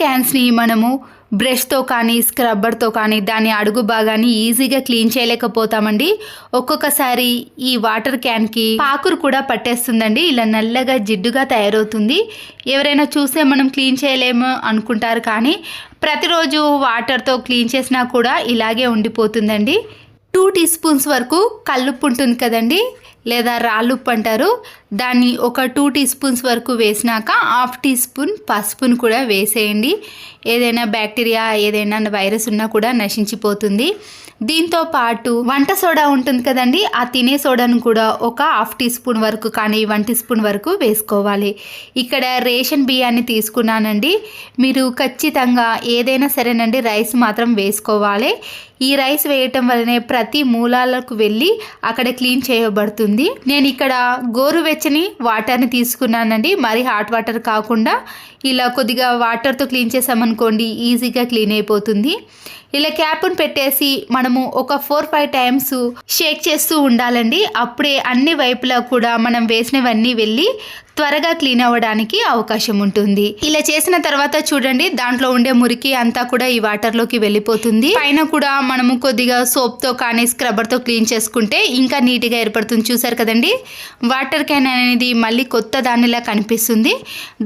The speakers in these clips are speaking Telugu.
క్యాన్స్ని మనము బ్రష్తో కానీ స్క్రబ్బర్తో కానీ దాని అడుగు భాగాన్ని ఈజీగా క్లీన్ చేయలేకపోతామండి. ఒక్కొక్కసారి ఈ వాటర్ క్యాన్కి పాకురు కూడా పట్టేస్తుందండి. ఇలా నల్లగా జిడ్డుగా తయారవుతుంది. ఎవరైనా చూస్తే మనం క్లీన్ చేయలేము అనుకుంటారు కానీ ప్రతిరోజు వాటర్తో క్లీన్ చేసినా కూడా ఇలాగే ఉండిపోతుందండి. టూ టీ స్పూన్స్ వరకు కల్లుప్పు ఉంటుంది కదండి. లేదా రాళ్ళుప్పు అంటారు. దాన్ని ఒక టూ టీ స్పూన్స్ వరకు వేసినాక హాఫ్ టీ స్పూన్ పసుపును కూడా వేసేయండి. ఏదైనా బ్యాక్టీరియా ఏదైనా వైరస్ ఉన్నా కూడా నశించిపోతుంది. దీంతో పాటు వంట సోడా ఉంటుంది కదండి ఆ తినే సోడాను కూడా ఒక హాఫ్ టీ స్పూన్ వరకు కానీ వన్ టీ స్పూన్ వరకు వేసుకోవాలి. ఇక్కడ రేషన్ బియ్యాన్ని తీసుకున్నానండి. మీరు ఖచ్చితంగా ఏదైనా సరేనండి రైస్ మాత్రం వేసుకోవాలి. ఈ రైస్ వేయటం వల్లనే ప్రతి మూలాలకు వెళ్ళి అక్కడ క్లీన్ చేయబడుతుంది. నేను ఇక్కడ గోరువెచ్చని వాటర్ని తీసుకున్నానండి. మరి హాట్ వాటర్ కాకుండా ఇలా కొద్దిగా వాటర్తో క్లీన్ చేసామనుకోండి ఈజీగా క్లీన్ అయిపోతుంది. ఇలా క్యాప్ను పెట్టేసి మనము ఒక ఫోర్ ఫైవ్ టైమ్స్ షేక్ చేస్తూ ఉండాలండి. అప్పుడే అన్ని వైపులా కూడా మనం వేసినవన్నీ వెళ్ళి త్వరగా క్లీన్ అవ్వడానికి అవకాశం ఉంటుంది. ఇలా చేసిన తర్వాత చూడండి దాంట్లో ఉండే మురికి అంతా కూడా ఈ వాటర్లోకి వెళ్ళిపోతుంది. పైన కూడా మనము కొద్దిగా సోప్తో కానీ స్క్రబ్బర్తో క్లీన్ చేసుకుంటే ఇంకా నీట్గా ఏర్పడుతుంది. చూసారు కదండి? వాటర్ క్యాన్ అనేది మళ్ళీ కొత్త దానిలా కనిపిస్తుంది.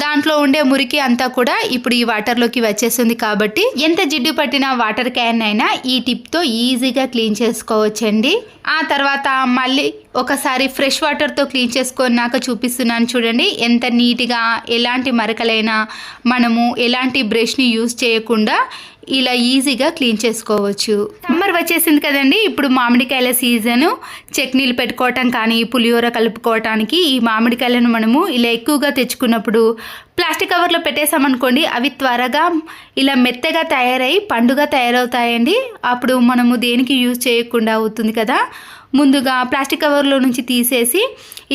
దాంట్లో ఉండే మురికి అంతా కూడా ఇప్పుడు ఈ వాటర్లోకి వచ్చేస్తుంది కాబట్టి ఎంత జిడ్డు పట్టిన వాటర్ క్యాన్ అయినా ఈ టిప్తో ఈజీగా క్లీన్ చేసుకోవచ్చండి. ఆ తర్వాత మళ్ళీ ఒకసారి ఫ్రెష్ వాటర్తో క్లీన్ చేసుకున్నాక చూపిస్తున్నాను చూడండి. ఎంత నీట్గా ఎలాంటి మరకలైనా మనము ఎలాంటి బ్రష్ని యూజ్ చేయకుండా ఇలా ఈజీగా క్లీన్ చేసుకోవచ్చు. సమ్మర్ వచ్చేసింది కదండి. ఇప్పుడు మామిడికాయల సీజను. చట్నీలు పెట్టుకోవటం కానీ పులిహోర కలుపుకోవటానికి ఈ మామిడికాయలను మనము ఇలా ఎక్కువగా తెచ్చుకున్నప్పుడు ప్లాస్టిక్ కవర్లో పెట్టేసామనుకోండి అవి త్వరగా ఇలా మెత్తగా తయారై పండుగ తయారవుతాయండి. అప్పుడు మనము దేనికి యూజ్ చేయకుండా అవుతుంది కదా? ముందుగా ప్లాస్టిక్ కవర్లో నుంచి తీసేసి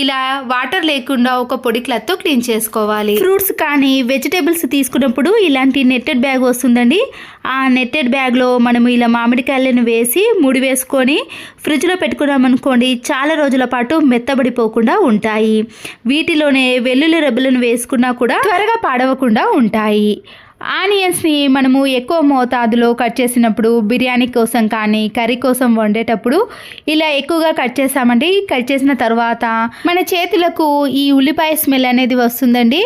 ఇలా వాటర్ లేకుండా ఒక పొడి క్లాత్తో క్లీన్ చేసుకోవాలి. ఫ్రూట్స్ కానీ వెజిటేబుల్స్ తీసుకున్నప్పుడు ఇలాంటి నెట్టెడ్ బ్యాగ్ వస్తుందండి. ఆ నెట్టెడ్ బ్యాగ్లో మనము ఇలా మామిడికాయలను వేసి ముడి వేసుకొని ఫ్రిడ్జ్లో పెట్టుకున్నామనుకోండి చాలా రోజుల పాటు మెత్తబడిపోకుండా ఉంటాయి. వీటిలోనే వెల్లుల్లి రెబ్బలను వేసుకున్నా కూడా త్వరగా పాడవకుండా ఉంటాయి. ఆనియన్స్ని మనము ఎక్కువ మోతాదులో కట్ చేసినప్పుడు బిర్యానీ కోసం కానీ కర్రీ కోసం వండేటప్పుడు ఇలా ఎక్కువగా కట్ చేసామండి కట్ చేసిన తర్వాత మన చేతులకు ఈ ఉల్లిపాయ స్మెల్ అనేది వస్తుందండి.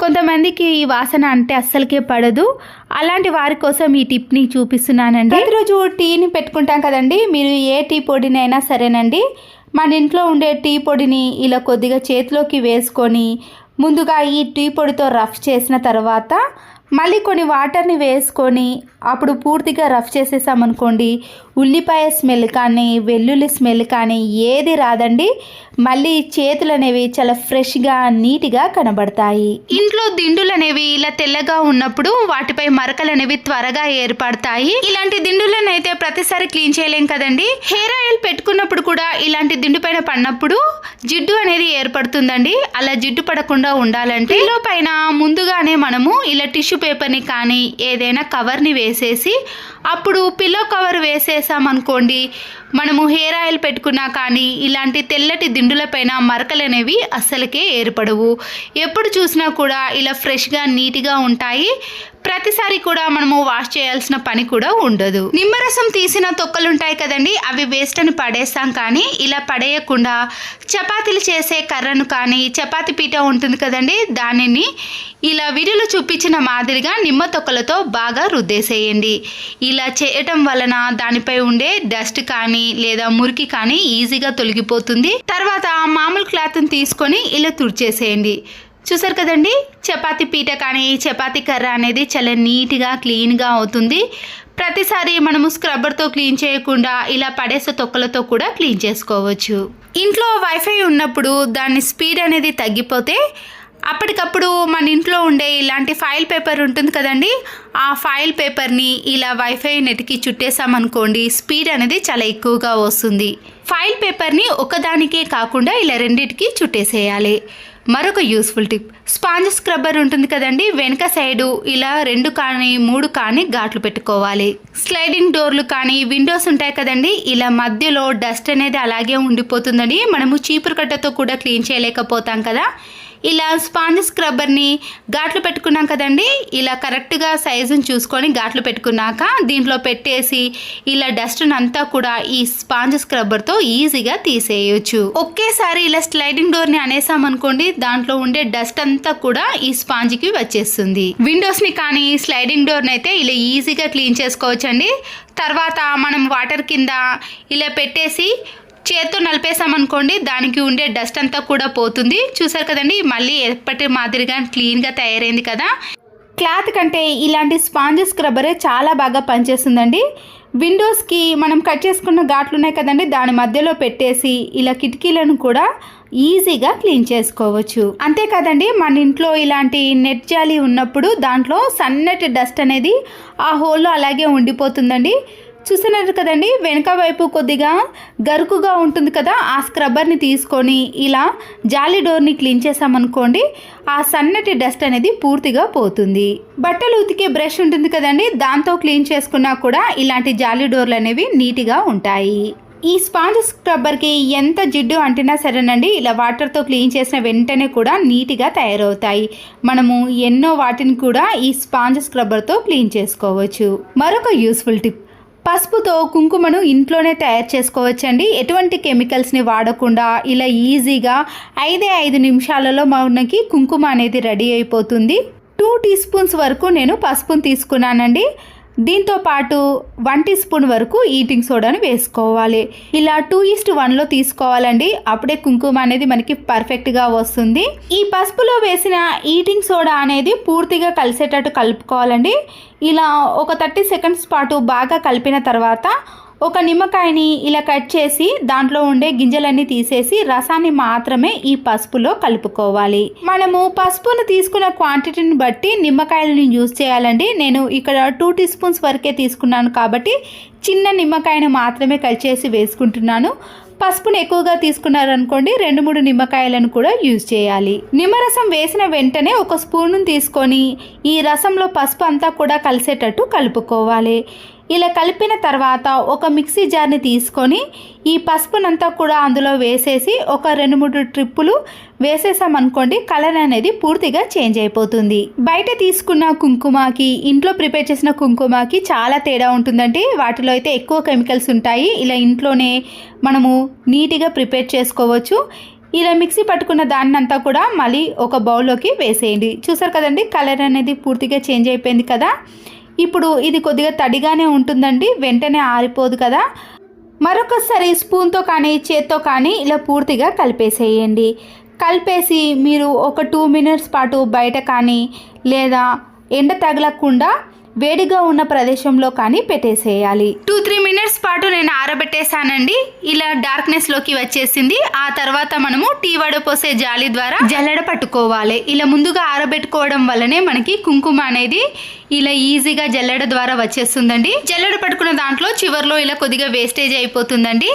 కొంతమందికి ఈ వాసన అంటే అస్సలకే పడదు. అలాంటి వారి కోసం ఈ టిప్ని చూపిస్తున్నానండి. ప్రతిరోజు టీని పెట్టుకుంటాం కదండి. మీరు ఏ టీ పొడినైనా సరేనండి. మన ఇంట్లో ఉండే టీ పొడిని ఇలా కొద్దిగా చేతిలోకి వేసుకొని ముందుగా ఈ టీ పొడితో రఫ్ చేసిన తర్వాత మళ్ళీ కొన్ని వాటర్ని వేసుకొని అప్పుడు పూర్తిగా రఫ్ చేసేసామనుకోండి ఉల్లిపాయ స్మెల్ కానీ వెల్లుల్లి స్మెల్ కానీ ఏది రాదండి. మళ్ళీ చేతులు అనేవి చాలా ఫ్రెష్గా నీట్గా కనబడతాయి. ఇంట్లో దిండులు అనేవి ఇలా తెల్లగా ఉన్నప్పుడు వాటిపై మరకలు అనేవి త్వరగా ఏర్పడతాయి. ఇలాంటి దిండులను అయితే ప్రతిసారి క్లీన్ చేయలేం కదండి. హెయిర్ ఆయిల్ పెట్టుకున్నప్పుడు కూడా ఇలాంటి దిండు పైన పడినప్పుడు జిడ్డు అనేది ఏర్పడుతుందండి. అలా జిడ్డు పడకుండా ఉండాలంటే పిల్లో పైన ముందుగానే మనము ఇలా టిష్యూ పేపర్ని కానీ ఏదైనా కవర్ని వేసేసి అప్పుడు పిల్లో కవర్ వేసేసి చేసామనుకోండి మనము హెయిర్ ఆయిల్ పెట్టుకున్నా కానీ ఇలాంటి తెల్లటి దిండులపైన మరకలు అనేవి అస్సలకే ఏర్పడవు. ఎప్పుడు చూసినా కూడా ఇలా ఫ్రెష్గా నీట్గా ఉంటాయి. ప్రతిసారి కూడా మనము వాష్ చేయాల్సిన పని కూడా ఉండదు. నిమ్మరసం తీసిన తొక్కలు ఉంటాయి కదండి అవి వేస్ట్ అని పడేస్తాం కానీ ఇలా పడేయకుండా చపాతీలు చేసే కర్రను కానీ చపాతి పీట ఉంటుంది కదండి దానిని ఇలా వీడియోలో చూపించిన మాదిరిగా నిమ్మ తొక్కలతో బాగా రుద్దేసేయండి. ఇలా చేయటం వలన దానిపై ఉండే డస్ట్ కానీ లేదా మురికి కానీ ఈజీగా తొలగిపోతుంది. తర్వాత మామూలు క్లాత్ని తీసుకొని ఇలా తుడిచేసేయండి. చూసారు కదండి? చపాతి పీట కానీ చపాతీ కర్ర అనేది చాలా నీట్గా క్లీన్గా అవుతుంది. ప్రతిసారి మనము స్క్రబ్బర్తో క్లీన్ చేయకుండా ఇలా పడేసే తొక్కలతో కూడా క్లీన్ చేసుకోవచ్చు. ఇంట్లో వైఫై ఉన్నప్పుడు దాని స్పీడ్ అనేది తగ్గిపోతే అప్పటికప్పుడు మన ఇంట్లో ఉండే ఇలాంటి ఫైల్ పేపర్ ఉంటుంది కదండి? ఆ ఫైల్ పేపర్ని ఇలా వైఫై నెట్కి చుట్టేసామనుకోండి స్పీడ్ అనేది చాలా ఎక్కువగా వస్తుంది. ఫైల్ పేపర్ని ఒకదానికే కాకుండా ఇలా రెండింటికి చుట్టేసేయాలి. మరొక యూస్ఫుల్ టిప్ స్పాంజ్ స్క్రబ్బర్ ఉంటుంది కదండి వెనక సైడు ఇలా రెండు కానీ మూడు కానీ ఘాట్లు పెట్టుకోవాలి. స్లైడింగ్ డోర్లు కానీ విండోస్ ఉంటాయి కదండి ఇలా మధ్యలో డస్ట్ అనేది అలాగే ఉండిపోతుందని మనము చీపురు కట్టతో కూడా క్లీన్ చేయలేకపోతాం కదా. ఇలా స్పాంజ్ స్క్రబ్బర్ని ఘాట్లు పెట్టుకున్నాం కదండి. ఇలా కరెక్ట్గా సైజుని చూసుకొని ఘాట్లు పెట్టుకున్నాక దీంట్లో పెట్టేసి ఇలా డస్ట్ని అంతా కూడా ఈ స్పాంజ్ స్క్రబ్బర్తో ఈజీగా తీసేయొచ్చు. ఒకేసారి ఇలా స్లైడింగ్ డోర్ని అనేసామనుకోండి దాంట్లో ఉండే డస్ట్ అంతా కూడా ఈ స్పాంజ్కి వచ్చేస్తుంది. విండోస్ని కానీ స్లైడింగ్ డోర్ని అయితే ఇలా ఈజీగా క్లీన్ చేసుకోవచ్చండి. తర్వాత మనం వాటర్ కింద ఇలా పెట్టేసి చేత్తో నలిపేసామనుకోండి దానికి ఉండే డస్ట్ అంతా కూడా పోతుంది. చూసారు కదండి మళ్ళీ ఎప్పటి మాదిరిగా క్లీన్గా తయారైంది కదా. క్లాత్ కంటే ఇలాంటి స్పాంజ్ స్క్రబ్బరే చాలా బాగా పనిచేస్తుందండి. విండోస్కి మనం కట్ చేసుకున్న ఘాట్లు ఉన్నాయి కదండి దాని మధ్యలో పెట్టేసి ఇలా కిటికీలను కూడా ఈజీగా క్లీన్ చేసుకోవచ్చు. అంతేకాదండి మన ఇంట్లో ఇలాంటి నెట్ జాలి ఉన్నప్పుడు దాంట్లో సన్నటి డస్ట్ అనేది ఆ హోల్లో అలాగే ఉండిపోతుందండి. చూస్తున్నారు కదండి వెనక వైపు కొద్దిగా గరుకుగా ఉంటుంది కదా ఆ స్క్రబ్బర్ని తీసుకొని ఇలా జాలి డోర్ని క్లీన్ చేసామనుకోండి ఆ సన్నటి డస్ట్ అనేది పూర్తిగా పోతుంది. బట్టలు ఉతికే బ్రష్ ఉంటుంది కదండి దాంతో క్లీన్ చేసుకున్నా కూడా ఇలాంటి జాలి డోర్లు అనేవి నీట్గా ఉంటాయి. ఈ స్పాంజ్ స్క్రబ్బర్కి ఎంత జిడ్డు అంటినా సరేనండి ఇలా వాటర్తో క్లీన్ చేసిన వెంటనే కూడా నీట్గా తయారవుతాయి. మనము ఎన్నో వాటిని కూడా ఈ స్పాంజ్ స్క్రబ్బర్తో క్లీన్ చేసుకోవచ్చు. మరొక యూస్ఫుల్ టిప్. పసుపుతో కుంకుమను ఇంట్లోనే తయారు చేసుకోవచ్చండి. ఎటువంటి కెమికల్స్ని వాడకుండా ఇలా ఈజీగా ఐదే ఐదు నిమిషాలలో మనకి కుంకుమ అనేది రెడీ అయిపోతుంది. టూ టీ స్పూన్స్ వరకు నేను పసుపును తీసుకున్నానండి. దీంతో పాటు వన్ టీ స్పూన్ వరకు ఈటింగ్ సోడాను వేసుకోవాలి. ఇలా టూ ఈస్ట్ వన్లో తీసుకోవాలండి. అప్పుడే కుంకుమ అనేది మనకి పర్ఫెక్ట్గా వస్తుంది. ఈ పసుపులో వేసిన ఈటింగ్ సోడా అనేది పూర్తిగా కలిసేటట్టు కలుపుకోవాలండి. ఇలా ఒక థర్టీ సెకండ్స్ పాటు బాగా కలిపిన తర్వాత ఒక నిమ్మకాయని ఇలా కట్ చేసి దాంట్లో ఉండే గింజలన్నీ తీసేసి రసాన్ని మాత్రమే ఈ పసుపులో కలుపుకోవాలి. మనము పసుపును తీసుకున్న క్వాంటిటీని బట్టి నిమ్మకాయలను యూజ్ చేయాలండి. నేను ఇక్కడ టూ టీ స్పూన్స్ వరకే తీసుకున్నాను కాబట్టి చిన్న నిమ్మకాయను మాత్రమే కట్ చేసి వేసుకుంటున్నాను. పసుపును ఎక్కువగా తీసుకున్నారనుకోండి రెండు మూడు నిమ్మకాయలను కూడా యూజ్ చేయాలి. నిమ్మరసం వేసిన వెంటనే ఒక స్పూన్ను తీసుకొని ఈ రసంలో పసుపు అంతా కూడా కలిసేటట్టు కలుపుకోవాలి. ఇలా కలిపిన తర్వాత ఒక మిక్సీ జార్ని తీసుకొని ఈ పసుపునంతా కూడా అందులో వేసేసి ఒక రెండు మూడు ట్రిప్పులు వేసేసామనుకోండి కలర్ అనేది పూర్తిగా చేంజ్ అయిపోతుంది. బయట తీసుకున్న కుంకుమకి ఇంట్లో ప్రిపేర్ చేసిన కుంకుమకి చాలా తేడా ఉంటుందండి. వాటిలో అయితే ఎక్కువ కెమికల్స్ ఉంటాయి. ఇలా ఇంట్లోనే మనము నీట్గా ప్రిపేర్ చేసుకోవచ్చు. ఇలా మిక్సీ పట్టుకున్న దాన్నంతా కూడా మళ్ళీ ఒక బౌల్లోకి వేసేయండి. చూసారు కదండి కలర్ అనేది పూర్తిగా చేంజ్ అయిపోయింది కదా? ఇప్పుడు ఇది కొద్దిగా తడిగానే ఉంటుందండి వెంటనే ఆరిపోదు కదా. మరొకసారి స్పూన్తో కానీ చేత్తో కానీ ఇలా పూర్తిగా కలిపేసేయండి. కలిపేసి మీరు ఒక టూ మినిట్స్ పాటు బయట కానీ లేదా ఎండ తగలకుండా వేడిగా ఉన్న ప్రదేశంలో కానీ పెట్టేసేయాలి. టూ త్రీ మినిట్స్ పాటు నేను ఆరబెట్టేసానండి ఇలా డార్క్నెస్లోకి వచ్చేసింది. ఆ తర్వాత మనము టీ వడపోసే జాలి ద్వారా జల్లెడ పట్టుకోవాలి. ఇలా ముందుగా ఆరబెట్టుకోవడం వల్లనే మనకి కుంకుమ అనేది ఇలా ఈజీగా జల్లెడ ద్వారా వచ్చేస్తుందండి. జల్లెడ పట్టుకున్న దాంట్లో చివర్లో ఇలా కొద్దిగా వేస్టేజ్ అయిపోతుందండి.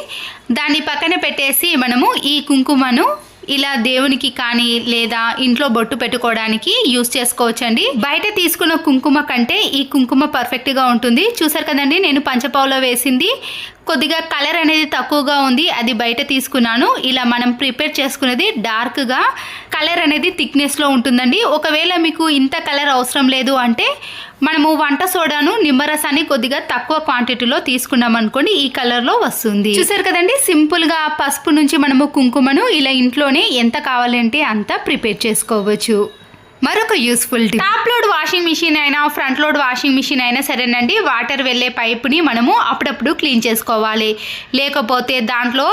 దాన్ని పక్కన పెట్టేసి మనము ఈ కుంకుమను ఇలా దేవునికి కానీ లేదా ఇంట్లో బొట్టు పెట్టుకోవడానికి యూస్ చేసుకోవచ్చండి. బయట తీసుకున్న కుంకుమ కంటే ఈ కుంకుమ పర్ఫెక్ట్గా ఉంటుంది. చూసారు కదండి నేను పంచపావులో వేసింది. కొద్దిగా కలర్ అనేది తక్కువగా ఉంది అది బయట తీసుకున్నాను. ఇలా మనం ప్రిపేర్ చేసుకునేది డార్క్గా కలర్ అనేది థిక్నెస్లో ఉంటుందండి. ఒకవేళ మీకు ఇంత కలర్ అవసరం లేదు అంటే మనము వంట సోడాను నిమ్మరసాన్ని కొద్దిగా తక్కువ క్వాంటిటీలో తీసుకున్నాం అనుకోండి ఈ కలర్లో వస్తుంది. చూసారు కదండి సింపుల్గా పసుపు నుంచి మనము కుంకుమను ఇలా ఇంట్లోనే ఎంత కావాలంటే అంత ప్రిపేర్ చేసుకోవచ్చు. మరొక useful top load washing machine అయినా ఫ్రంట్ లోడ్ వాషింగ్ మిషన్ అయినా సరేనండి. వాటర్ వెళ్ళే పైప్ని మనము అప్పుడప్పుడు క్లీన్ చేసుకోవాలి. లేకపోతే దాంట్లో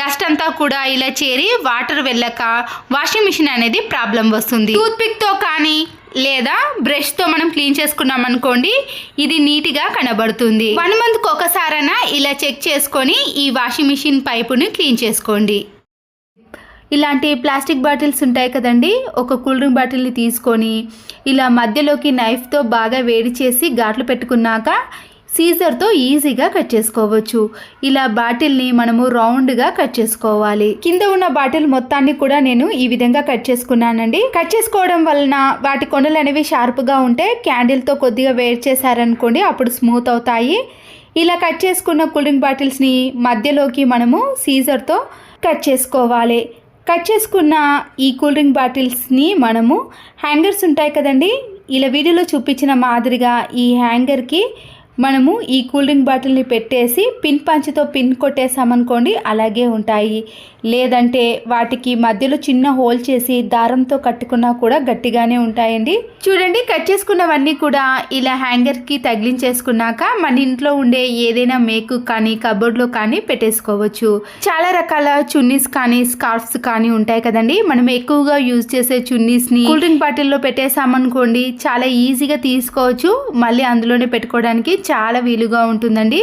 డస్ట్ అంతా కూడా ఇలా చేరి వాటర్ వెళ్ళక వాషింగ్ మిషన్ అనేది ప్రాబ్లం వస్తుంది. టూత్ పిక్తో కానీ లేదా బ్రష్తో మనం క్లీన్ చేసుకున్నాం అనుకోండి ఇది నీట్గా కనబడుతుంది. వన్ మంత్కి ఒకసారైనా ఇలా చెక్ చేసుకొని ఈ వాషింగ్ మిషన్ పైపుని క్లీన్ చేసుకోండి. ఇలాంటి ప్లాస్టిక్ బాటిల్స్ ఉంటాయి కదండి. ఒక కూల్ డ్రింక్ బాటిల్ని తీసుకొని ఇలా మధ్యలోకి నైఫ్తో బాగా వేడి చేసి ఘాట్లు పెట్టుకున్నాక సీజర్తో ఈజీగా కట్ చేసుకోవచ్చు. ఇలా బాటిల్ని మనము రౌండ్గా కట్ చేసుకోవాలి. కింద ఉన్న బాటిల్ మొత్తాన్ని కూడా నేను ఈ విధంగా కట్ చేసుకున్నానండి. కట్ చేసుకోవడం వలన వాటి కొండలు అనేవి షార్ప్గా ఉంటే క్యాండిల్తో కొద్దిగా వేడి చేశారనుకోండి అప్పుడు స్మూత్ అవుతాయి. ఇలా కట్ చేసుకున్న కూల్ డ్రింక్ బాటిల్స్ని మధ్యలోకి మనము సీజర్తో కట్ చేసుకోవాలి. కట్ చేసుకున్న ఈ కూల్ డ్రింక్ బాటిల్స్ని మనము హ్యాంగర్స్ ఉంటాయి కదండి. ఇలా వీడియోలో చూపించిన మాదిరిగా ఈ హ్యాంగర్కి మనము ఈ కూల్ డ్రింక్ బాటిల్ని పెట్టేసి పిన్ పంచితో పిన్ కొట్టేసామనుకోండి అలాగే ఉంటాయి. లేదంటే వాటికి మధ్యలో చిన్న హోల్ చేసి దారంతో కట్టుకున్నా కూడా గట్టిగానే ఉంటాయండి. చూడండి కట్ చేసుకున్నవన్నీ కూడా ఇలా హ్యాంగర్కి తగిలించేసుకున్నాక మన ఇంట్లో ఉండే ఏదైనా మేకు కానీ కబోర్డ్లో కానీ పెట్టేసుకోవచ్చు. చాలా రకాల చున్నీస్ కానీ స్కార్ఫ్స్ కానీ ఉంటాయి కదండి. మనం ఎక్కువగా యూజ్ చేసే చున్నీస్ని కూల్ డ్రింక్ బాటిల్లో పెట్టేసామనుకోండి చాలా ఈజీగా తీసుకోవచ్చు. మళ్ళీ అందులోనే పెట్టుకోవడానికి చాలా వీలుగా ఉంటుందండి.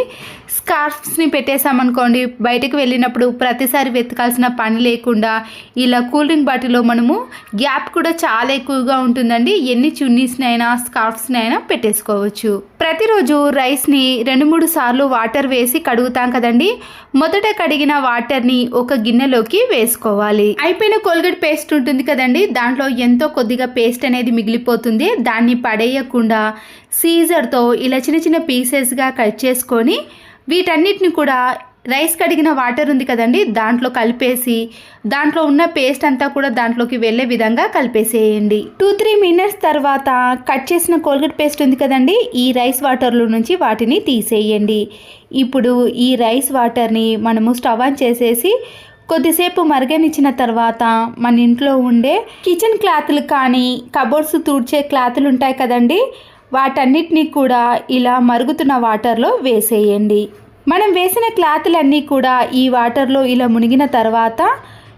స్కార్ఫ్స్ని పెట్టేసామనుకోండి బయటకు వెళ్ళినప్పుడు ప్రతిసారి వెతకాల్సిన పని లేకుండా ఇలా కూల్ డ్రింక్ బాటిల్లో మనము గ్యాప్ కూడా చాలా ఎక్కువగా ఉంటుందండి. ఎన్ని చున్నీస్ని అయినా స్కార్ఫ్స్ని అయినా పెట్టేసుకోవచ్చు. ప్రతిరోజు రైస్ని రెండు మూడు సార్లు వాటర్ వేసి కడుగుతాం కదండి. మొదట కడిగిన వాటర్ని ఒక గిన్నెలోకి వేసుకోవాలి. అయిపోయిన కోల్గేట్ పేస్ట్ ఉంటుంది కదండి. దాంట్లో ఎంతో కొద్దిగా పేస్ట్ అనేది మిగిలిపోతుంది. దాన్ని పడేయకుండా సీజర్తో ఇలా చిన్న చిన్న పీసెస్గా కట్ చేసుకొని వీటన్నిటిని కూడా రైస్ కడిగిన వాటర్ ఉంది కదండి దాంట్లో కలిపేసి దాంట్లో ఉన్న పేస్ట్ అంతా కూడా దాంట్లోకి వెళ్ళే విధంగా కలిపేసేయండి. టూ త్రీ మినిట్స్ తర్వాత కట్ చేసిన కోల్గేట్ పేస్ట్ ఉంది కదండి ఈ రైస్ వాటర్లో నుంచి వాటిని తీసేయండి. ఇప్పుడు ఈ రైస్ వాటర్ని మనము స్టవ్ ఆన్ చేసేసి కొద్దిసేపు మరగనిచ్చిన తర్వాత మన ఇంట్లో ఉండే కిచెన్ క్లాత్లు కానీ కబోర్డ్స్ తుడిచే క్లాత్లు ఉంటాయి కదండి వాటన్నిటినీ కూడా ఇలా మరుగుతున్న వాటర్లో వేసేయండి. మనం వేసిన క్లాతులన్నీ కూడా ఈ వాటర్లో ఇలా మునిగిన తర్వాత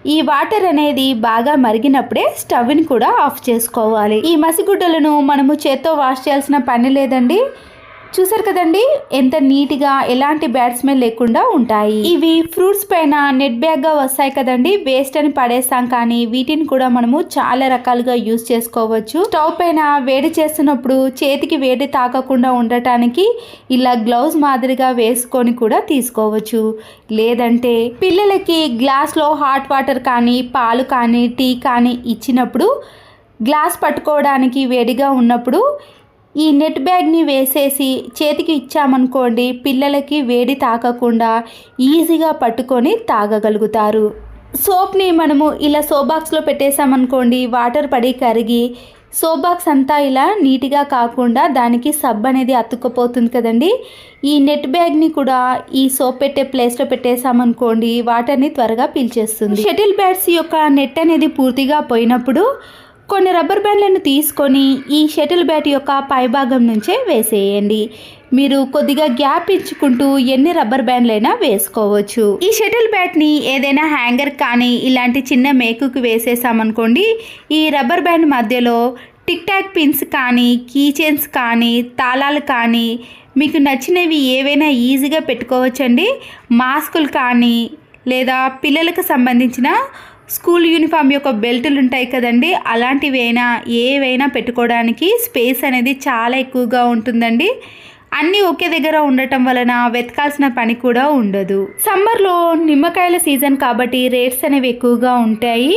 ఈ వాటర్ అనేది బాగా మరిగినప్పుడే స్టవ్ని కూడా ఆఫ్ చేసుకోవాలి. ఈ మసిగుడ్డలను మనము చేత్తో వాష్ చేయాల్సిన పని లేదండి. చూసారు కదండి? ఎంత నీట్గా ఎలాంటి బ్యాడ్ స్మెల్ లేకుండా ఉంటాయి. ఇవి ఫ్రూట్స్ పైన నెట్ బ్యాగ్గా వస్తాయి కదండి? వేస్ట్ అని పడేస్తాం కానీ వీటిని కూడా మనము చాలా రకాలుగా యూస్ చేసుకోవచ్చు. స్టవ్ పైన వేడి చేస్తున్నప్పుడు చేతికి వేడి తాకకుండా ఉండటానికి ఇలా గ్లౌజ్ మాదిరిగా వేసుకొని కూడా తీసుకోవచ్చు. లేదంటే పిల్లలకి గ్లాస్లో హాట్ వాటర్ కానీ పాలు కానీ టీ కానీ ఇచ్చినప్పుడు గ్లాస్ పట్టుకోవడానికి వేడిగా ఉన్నప్పుడు ఈ నెట్ బ్యాగ్ని వేసేసి చేతికి ఇచ్చామనుకోండి పిల్లలకి వేడి తాకకుండా ఈజీగా పట్టుకొని తాగగలుగుతారు. సోప్ని మనము ఇలా సోప్ బాక్స్లో పెట్టేసామనుకోండి వాటర్ పడి కరిగి సోప్ బాక్స్ అంతా ఇలా నీట్గా కాకుండా దానికి సబ్ అనేది అతుక్కుపోతుంది కదండి. ఈ నెట్ బ్యాగ్ని కూడా ఈ సోప్ పెట్టే ప్లేస్లో పెట్టేసామనుకోండి వాటర్ని త్వరగా పీల్చేస్తుంది. షటిల్ బ్యాట్స్ యొక్క నెట్ అనేది పూర్తిగా పోయినప్పుడు కొన్ని రబ్బర్ బ్యాండ్లను తీసుకొని ఈ షటిల్ బ్యాట్ యొక్క పైభాగం నుంచే వేసేయండి. మీరు కొద్దిగా గ్యాప్ ఇచ్చుకుంటూ ఎన్ని రబ్బర్ బ్యాండ్లైనా వేసుకోవచ్చు. ఈ షటిల్ బ్యాట్ని ఏదైనా హ్యాంగర్ కానీ ఇలాంటి చిన్న మేకుకు వేసేసామనుకోండి ఈ రబ్బర్ బ్యాండ్ మధ్యలో టిక్ టాక్ పిన్స్ కానీ కీ చైన్స్ కానీ తాళాలు కానీ మీకు నచ్చినవి ఏవైనా ఈజీగా పెట్టుకోవచ్చండి. మాస్కులు కానీ లేదా పిల్లలకు సంబంధించిన స్కూల్ యూనిఫామ్ యొక్క బెల్టులు ఉంటాయి కదండి అలాంటివైనా ఏవైనా పెట్టుకోవడానికి స్పేస్ అనేది చాలా ఎక్కువగా ఉంటుందండి. అన్నీ ఒకే దగ్గర ఉండటం వలన వెతకాల్సిన పని కూడా ఉండదు. సమ్మర్లో నిమ్మకాయల సీజన్ కాబట్టి రేట్స్ అనేవి ఎక్కువగా ఉంటాయి.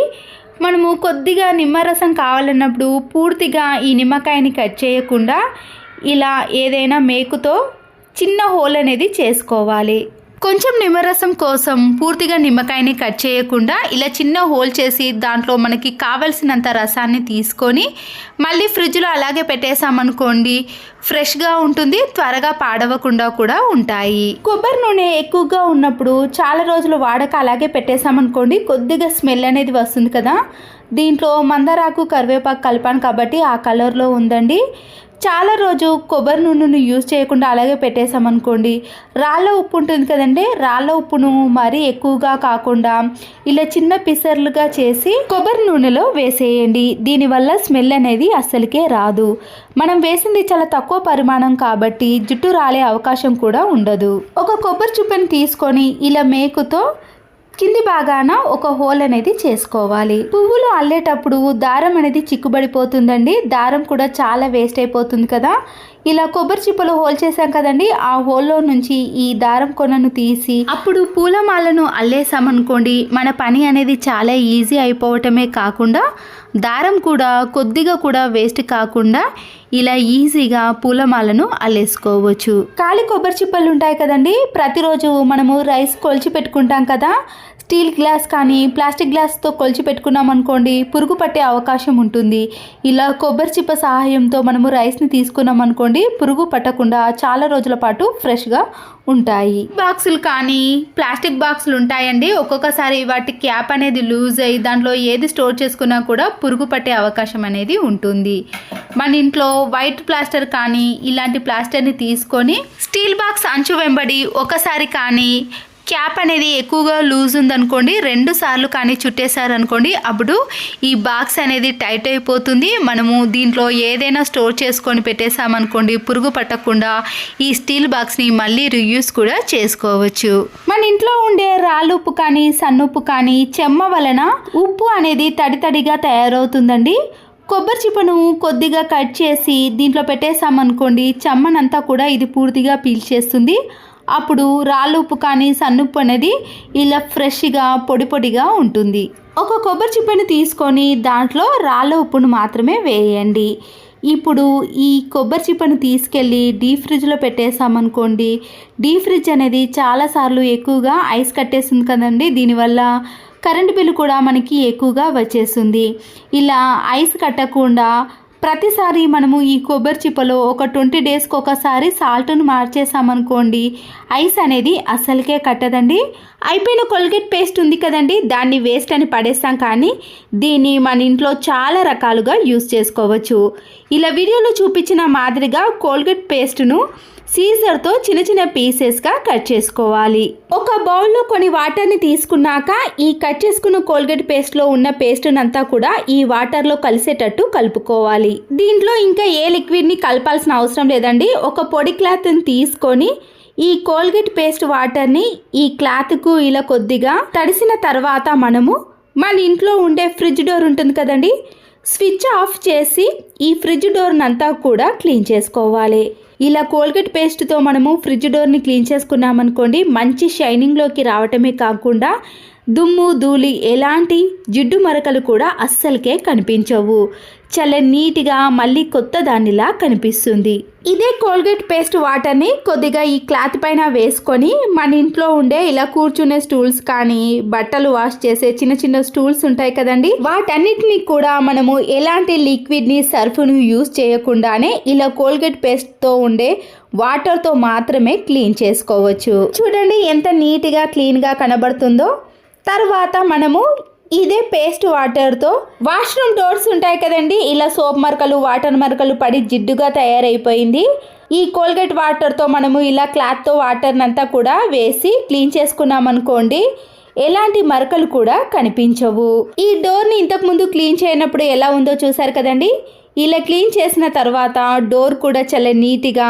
మనము కొద్దిగా నిమ్మరసం కావాలన్నప్పుడు పూర్తిగా ఈ నిమ్మకాయని కట్ చేయకుండా ఇలా ఏదైనా మేకుతో చిన్న హోల్ అనేది చేసుకోవాలి. కొంచెం నిమ్మరసం కోసం పూర్తిగా నిమ్మకాయని కట్ చేయకుండా ఇలా చిన్న హోల్ చేసి దాంట్లో మనకి కావలసినంత రసాన్ని తీసుకొని మళ్ళీ ఫ్రిడ్జ్లో అలాగే పెట్టేసామనుకోండి ఫ్రెష్గా ఉంటుంది త్వరగా పాడవకుండా కూడా ఉంటాయి. కొబ్బరి నూనె ఎక్కువగా ఉన్నప్పుడు చాలా రోజులు వాడక అలాగే పెట్టేసామనుకోండి కొద్దిగా స్మెల్ అనేది వస్తుంది కదా. దీంట్లో మందారాకు కరివేపాకు కలిపాను కాబట్టి ఆ కలర్లో ఉందండి. చాలా రోజు కొబ్బరి నూనెను యూజ్ చేయకుండా అలాగే పెట్టేసామనుకోండి రాళ్ళ ఉప్పు ఉంటుంది కదండి రాళ్ళ ఉప్పును మరీ ఎక్కువగా కాకుండా ఇలా చిన్న పిసర్లుగా చేసి కొబ్బరి నూనెలో వేసేయండి. దీనివల్ల స్మెల్ అనేది అస్సలకే రాదు. మనం వేసింది చాలా తక్కువ పరిమాణం కాబట్టి జుట్టు రాలే అవకాశం కూడా ఉండదు. ఒక కొబ్బరి చుప్పని తీసుకొని ఇలా మేకుతో కింది భాగాన ఒక హోల్ అనేది చేసుకోవాలి. పువ్వులు అల్లేటప్పుడు దారం అనేది చిక్కుబడిపోతుందండి. దారం కూడా చాలా వేస్ట్ అయిపోతుంది కదా. ఇలా కొబ్బరి చిప్పలు హోల్ చేసాం కదండి. ఆ హోల్లో నుంచి ఈ దారం కొనను తీసి అప్పుడు పూలమాలను అల్లేసామనుకోండి. మన పని అనేది చాలా ఈజీ అయిపోవటమే కాకుండా దారం కూడా కొద్దిగా కూడా వేస్ట్ కాకుండా ఇలా ఈజీగా పూలమాలను అల్లేసుకోవచ్చు. కాలి కొబ్బరి చిప్పలు ఉంటాయి కదండి? ప్రతిరోజు మనము రైస్ కొలిచి పెట్టుకుంటాం కదా? స్టీల్ గ్లాస్ కానీ ప్లాస్టిక్ గ్లాస్తో కొలిచి పెట్టుకున్నాం అనుకోండి పురుగు పట్టే అవకాశం ఉంటుంది. ఇలా కొబ్బరి చిప్ప సహాయంతో మనము రైస్ని తీసుకున్నాం అనుకోండి పురుగు పట్టకుండా చాలా రోజుల పాటు ఫ్రెష్గా ఉంటాయి. బాక్సులు కానీ ప్లాస్టిక్ బాక్సులు ఉంటాయండి. ఒక్కొక్కసారి వాటి క్యాప్ అనేది లూజ్ అయ్యి దాంట్లో ఏది స్టోర్ చేసుకున్నా కూడా పురుగు పట్టే అవకాశం అనేది ఉంటుంది. మన ఇంట్లో వైట్ ప్లాస్టర్ కానీ ఇలాంటి ప్లాస్టర్ని తీసుకొని స్టీల్ బాక్స్ అంచు వెంబడి ఒకసారి కానీ క్యాప్ అనేది ఎక్కువగా లూజ్ ఉందనుకోండి రెండు సార్లు కానీ చుట్టేశారనుకోండి అప్పుడు ఈ బాక్స్ అనేది టైట్ అయిపోతుంది. మనము దీంట్లో ఏదైనా స్టోర్ చేసుకొని పెట్టేసామనుకోండి పురుగు పట్టకుండా ఈ స్టీల్ బాక్స్ని మళ్ళీ రియూస్ కూడా చేసుకోవచ్చు. మన ఇంట్లో ఉండే రాళ్ళు ఉప్పు కానీ సన్నుప్పు కానీ చెమ్మ వలన ఉప్పు అనేది తడి తడిగా తయారవుతుందండి. కొబ్బరి చిప్పను కొద్దిగా కట్ చేసి దీంట్లో పెట్టేసామనుకోండి చెమ్మనంతా కూడా ఇది పూర్తిగా పీల్చేస్తుంది అప్పుడు రాళ్ళు ఉప్పు కానీ సన్నుప్పు అనేది ఇలా ఫ్రెష్గా పొడి పొడిగా ఉంటుంది. ఒక కొబ్బరి చిప్పని తీసుకొని దాంట్లో రాళ్ళ ఉప్పును మాత్రమే వేయండి. ఇప్పుడు ఈ కొబ్బరి చిప్పను తీసుకెళ్ళి డీప్ ఫ్రిడ్జ్లో పెట్టేసామనుకోండి డీప్ ఫ్రిడ్జ్ అనేది చాలాసార్లు ఎక్కువగా ఐస్ కట్టేస్తుంది కదండి. దీనివల్ల కరెంటు బిల్లు కూడా మనకి ఎక్కువగా వచ్చేస్తుంది. ఇలా ఐస్ కట్టకుండా ప్రతిసారి మనము ఈ కొబ్బరి చిప్పలో ఒక ట్వంటీ డేస్కి ఒకసారి సాల్ట్ను మార్చేసామనుకోండి ఐస్ అనేది అసలుకే కట్టదండి. అయిపోయిన కోల్గేట్ పేస్ట్ ఉంది కదండి దాన్ని వేస్ట్ అని పడేస్తాం కానీ దీన్ని మన ఇంట్లో చాలా రకాలుగా యూస్ చేసుకోవచ్చు. ఇలా వీడియోలో చూపించిన మాదిరిగా కోల్గేట్ పేస్ట్ను సీజర్తో చిన్న చిన్న పీసెస్గా కట్ చేసుకోవాలి. ఒక బౌల్లో కొన్ని వాటర్ని తీసుకున్నాక ఈ కట్ చేసుకున్న కోల్గేట్ పేస్ట్లో ఉన్న పేస్ట్నంతా కూడా ఈ వాటర్లో కలిసేటట్టు కలుపుకోవాలి. దీంట్లో ఇంకా ఏ లిక్విడ్ని కలపాల్సిన అవసరం లేదండి. ఒక పొడి క్లాత్ని తీసుకొని ఈ కోల్గేట్ పేస్ట్ వాటర్ని ఈ క్లాత్కు ఇలా కొద్దిగా తడిసిన తర్వాత మనము మన ఇంట్లో ఉండే ఫ్రిడ్జ్ డోర్ ఉంటుంది కదండి స్విచ్ ఆఫ్ చేసి ఈ ఫ్రిడ్జ్ డోర్నంతా కూడా క్లీన్ చేసుకోవాలి. ఇలా కోల్గేట్ పేస్ట్తో మనము ఫ్రిడ్జ్ డోర్ని క్లీన్ చేసుకున్నామనుకోండి మంచి షైనింగ్లోకి రావటమే కాకుండా దుమ్ము ధూళి ఎలాంటి జిడ్డు మరకలు కూడా అస్సలకే కనిపించవు. చాలా నీట్గా మళ్ళీ కొత్త దానిలా కనిపిస్తుంది. ఇదే కోల్గేట్ పేస్ట్ వాటర్ని కొద్దిగా ఈ క్లాత్ పైన వేసుకొని మన ఇంట్లో ఉండే ఇలా కూర్చునే స్టూల్స్ కానీ బట్టలు వాష్ చేసే చిన్న చిన్న స్టూల్స్ ఉంటాయి కదండి? వాటన్నిటిని కూడా మనము ఎలాంటి లిక్విడ్ని సర్ఫ్ను యూస్ చేయకుండానే ఇలా కోల్గేట్ పేస్ట్తో ఉండే వాటర్తో మాత్రమే క్లీన్ చేసుకోవచ్చు. చూడండి ఎంత నీట్గా క్లీన్గా కనబడుతుందో. తర్వాత మనము ఇదే పేస్ట్ వాటర్తో వాష్రూమ్ డోర్స్ ఉంటాయి కదండి. ఇలా సోప్ మరకలు వాటర్ మరకలు పడి జిడ్డుగా తయారైపోయింది. ఈ కోల్గేట్ వాటర్తో మనము ఇలా క్లాత్తో వాటర్నంతా కూడా వేసి క్లీన్ చేసుకున్నామనుకోండి ఎలాంటి మరకలు కూడా కనిపించవు. ఈ డోర్ని ఇంతకుముందు క్లీన్ చేయనప్పుడు ఎలా ఉందో చూసారు కదండి. ఇలా క్లీన్ చేసిన తర్వాత డోర్ కూడా చాలా నీట్గా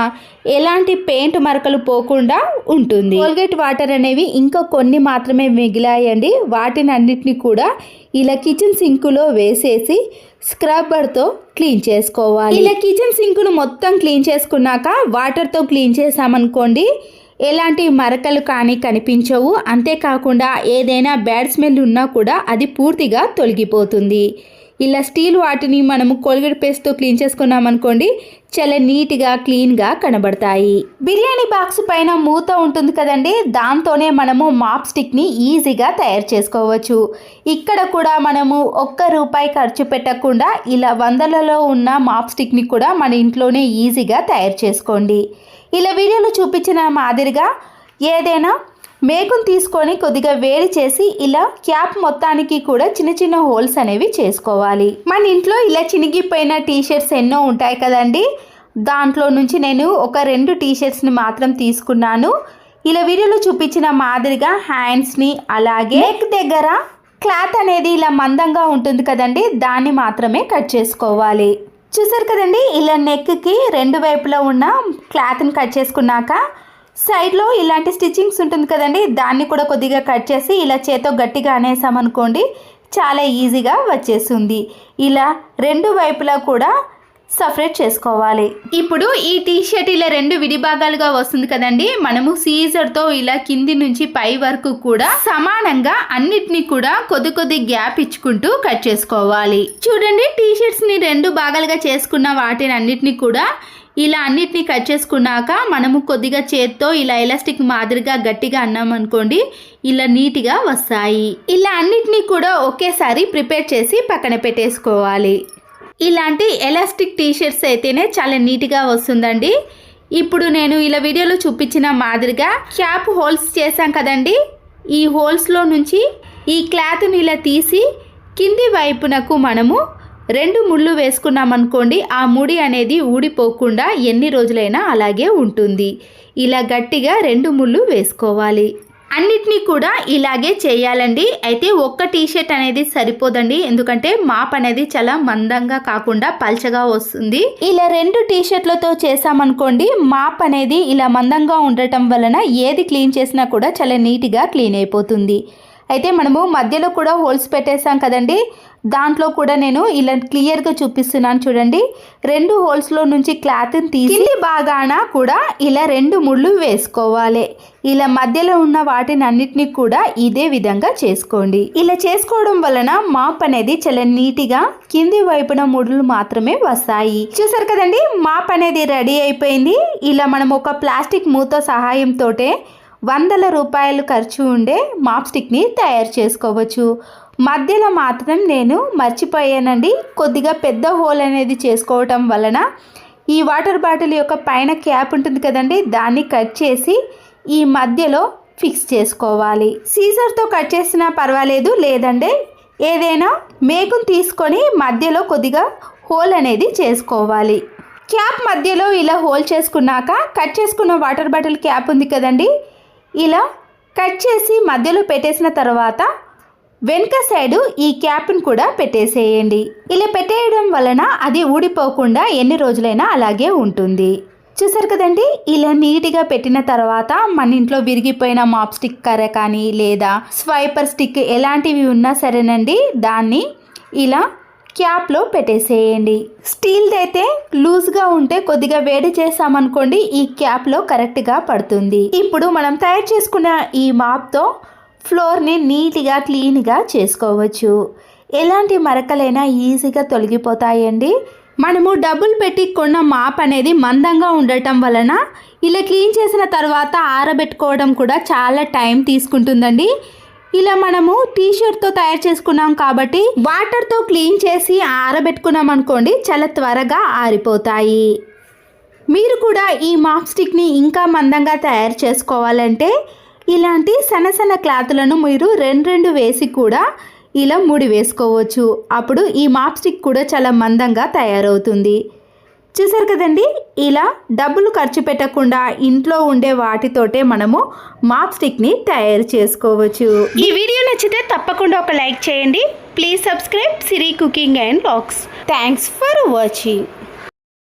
ఎలాంటి పెయింట్ మరకలు పోకుండా ఉంటుంది. కోల్గేట్ వాటర్ అనేవి ఇంకా కొన్ని మాత్రమే మిగిలాయండి. వాటిని అన్నిటిని కూడా ఇలా కిచెన్ సింకులో వేసేసి స్క్రబ్బర్తో క్లీన్ చేసుకోవాలి. ఇలా కిచెన్ సింకును మొత్తం క్లీన్ చేసుకున్నాక వాటర్తో క్లీన్ చేసామనుకోండి ఎలాంటి మరకలు కానీ కనిపించవు. అంతేకాకుండా ఏదైనా బ్యాడ్ స్మెల్ ఉన్నా కూడా అది పూర్తిగా తొలగిపోతుంది. ఇలా స్టీల్ వాటిని మనము కోల్గేట్ పేస్ట్తో క్లీన్ చేసుకున్నాం అనుకోండి చాలా నీట్గా క్లీన్గా కనబడతాయి. బిర్యానీ బాక్స్ పైన మూత ఉంటుంది కదండి దాంతోనే మనము మాప్ స్టిక్ని ఈజీగా తయారు చేసుకోవచ్చు. ఇక్కడ కూడా మనము ఒక్క రూపాయి ఖర్చు పెట్టకుండా ఇలా వందలలో ఉన్న మాప్ స్టిక్ని కూడా మన ఇంట్లోనే ఈజీగా తయారు చేసుకోండి. ఇలా వీడియోలో చూపించిన మాదిరిగా ఏదైనా మేకును తీసుకొని కొద్దిగా వేడి చేసి ఇలా క్యాప్ మొత్తానికి కూడా చిన్న చిన్న హోల్స్ అనేవి చేసుకోవాలి. మన ఇంట్లో ఇలా చినిగిపోయిన టీ షర్ట్స్ ఎన్నో ఉంటాయి కదండి. దాంట్లో నుంచి నేను ఒక రెండు టీ షర్ట్స్ని మాత్రం తీసుకున్నాను. ఇలా వీడియోలో చూపించిన మాదిరిగా హ్యాండ్స్ని అలాగే నెక్ దగ్గర క్లాత్ అనేది ఇలా మందంగా ఉంటుంది కదండి. దాన్ని మాత్రమే కట్ చేసుకోవాలి. చూసారు కదండి ఇలా నెక్కి రెండు వైపులా ఉన్న క్లాత్ని కట్ చేసుకున్నాక సైడ్లో ఇలాంటి స్టిచ్చింగ్స్ ఉంటుంది కదండి దాన్ని కూడా కొద్దిగా కట్ చేసి ఇలా చేతో గట్టిగా అనేసామనుకోండి చాలా ఈజీగా వచ్చేస్తుంది. ఇలా రెండు వైపులా కూడా సపరేట్ చేసుకోవాలి. ఇప్పుడు ఈ టీ షర్ట్ ఇలా రెండు విడి భాగాలుగా వస్తుంది కదండి మనము సీజర్తో ఇలా కింది నుంచి పై వరకు కూడా సమానంగా అన్నిటినీ కూడా కొద్ది కొద్ది గ్యాప్ ఇచ్చుకుంటూ కట్ చేసుకోవాలి. చూడండి టీ షర్ట్స్ని రెండు భాగాలుగా చేసుకున్న వాటిని అన్నిటినీ కూడా ఇలా అన్నిటిని కట్ చేసుకున్నాక మనము కొద్దిగా చేత్తో ఇలా ఎలాస్టిక్ మాదిరిగా గట్టిగా అన్నాం అనుకోండి ఇలా నీట్గా వస్తాయి. ఇలా అన్నిటినీ కూడా ఒకేసారి ప్రిపేర్ చేసి పక్కన పెట్టేసుకోవాలి. ఇలాంటి ఎలాస్టిక్ టీషర్ట్స్ అయితేనే చాలా నీట్గా వస్తుందండి. ఇప్పుడు నేను ఇలా వీడియోలో చూపించిన మాదిరిగా క్యాప్ హోల్స్ చేశాం కదండి. ఈ హోల్స్లో నుంచి ఈ క్లాత్ని ఇలా తీసి కింది వైపునకు మనము రెండు ముళ్ళు వేసుకున్నామనుకోండి ఆ ముడి అనేది ఊడిపోకుండా ఎన్ని రోజులైనా అలాగే ఉంటుంది. ఇలా గట్టిగా రెండు ముళ్ళు వేసుకోవాలి. అన్నిటినీ కూడా ఇలాగే చేయాలండి. అయితే ఒక్క టీషర్ట్ అనేది సరిపోదండి. ఎందుకంటే మాప్ అనేది చాలా మందంగా కాకుండా పల్చగా వస్తుంది. ఇలా రెండు టీషర్ట్లతో చేసామనుకోండి మాప్ అనేది ఇలా మందంగా ఉండటం వలన ఏది క్లీన్ చేసినా కూడా చాలా నీట్గా క్లీన్ అయిపోతుంది. అయితే మనము మధ్యలో కూడా హోల్స్ పెట్టేసాం కదండి. దాంట్లో కూడా నేను ఇలా క్లియర్గా చూపిస్తున్నాను చూడండి. రెండు హోల్స్లో నుంచి క్లాత్ని తీసి బాగాన కూడా ఇలా రెండు ముళ్ళు వేసుకోవాలి. ఇలా మధ్యలో ఉన్న వాటిని అన్నిటినీ కూడా ఇదే విధంగా చేసుకోండి. ఇలా చేసుకోవడం వలన మాప్ అనేది చాలా నీట్గా కింది వైపున ముడులు మాత్రమే వస్తాయి. చూసారు కదండి? మాప్ అనేది రెడీ అయిపోయింది. ఇలా మనం ఒక ప్లాస్టిక్ మూత సహాయంతో వందల రూపాయలు ఖర్చు ఉండే మాప్ స్టిక్ని తయారు చేసుకోవచ్చు. మధ్యలో మాత్రం నేను మర్చిపోయానండి. కొద్దిగా పెద్ద హోల్ అనేది చేసుకోవటం వలన ఈ వాటర్ బాటిల్ యొక్క పైన క్యాప్ ఉంటుంది కదండి దాన్ని కట్ చేసి ఈ మధ్యలో ఫిక్స్ చేసుకోవాలి. సీజర్తో కట్ చేసినా పర్వాలేదు లేదంటే ఏదైనా మేకును తీసుకొని మధ్యలో కొద్దిగా హోల్ అనేది చేసుకోవాలి. క్యాప్ మధ్యలో ఇలా హోల్ చేసుకున్నాక కట్ చేసుకున్న వాటర్ బాటిల్ క్యాప్ ఉంది కదండి ఇలా కట్ చేసి మధ్యలో పెట్టేసిన తర్వాత వెనుక సైడు ఈ క్యాప్ను కూడా పెట్టేసేయండి. ఇలా పెట్టేయడం వలన అది ఊడిపోకుండా ఎన్ని రోజులైనా అలాగే ఉంటుంది. చూసారు కదండి? ఇలా నీట్గా పెట్టిన తర్వాత మన ఇంట్లో విరిగిపోయిన మాప్ స్టిక్ కర్ర కానీ లేదా స్వైపర్ స్టిక్ ఎలాంటివి ఉన్నా సరేనండి దాన్ని ఇలా క్యాప్లో పెట్టేసేయండి. స్టీల్ది అయితే లూజ్గా ఉంటే కొద్దిగా వేడి చేసామనుకోండి ఈ క్యాప్లో కరెక్ట్గా పడుతుంది. ఇప్పుడు మనం తయారు చేసుకున్న ఈ మాప్తో ఫ్లోర్ని నీట్గా క్లీన్గా చేసుకోవచ్చు. ఎలాంటి మరకలైనా ఈజీగా తొలగిపోతాయండి. మనము డబ్బులు పెట్టి కొన్న మాప్ అనేది మందంగా ఉండటం వలన ఇలా క్లీన్ చేసిన తర్వాత ఆరబెట్టుకోవడం కూడా చాలా టైం తీసుకుంటుందండి. ఇలా మనము టీ షర్ట్తో తయారు చేసుకున్నాం కాబట్టి వాటర్తో క్లీన్ చేసి ఆరబెట్టుకున్నాం అనుకోండి చాలా త్వరగా ఆరిపోతాయి. మీరు కూడా ఈ మాప్ స్టిక్ని ఇంకా మందంగా తయారు చేసుకోవాలంటే ఇలాంటి సన్న సన్న క్లాతులను మీరు రెండు రెండు వేసి కూడా ఇలా ముడి వేసుకోవచ్చు. అప్పుడు ఈ మాప్ స్టిక్ కూడా చాలా మందంగా తయారవుతుంది. చూసారు కదండి? ఇలా డబ్బులు ఖర్చు పెట్టకుండా ఇంట్లో ఉండే వాటితోటే మనము మాప్ స్టిక్ని తయారు చేసుకోవచ్చు. ఈ వీడియో నచ్చితే తప్పకుండా ఒక లైక్ చేయండి. Please subscribe Siri cooking and vlogs. Thanks for watching.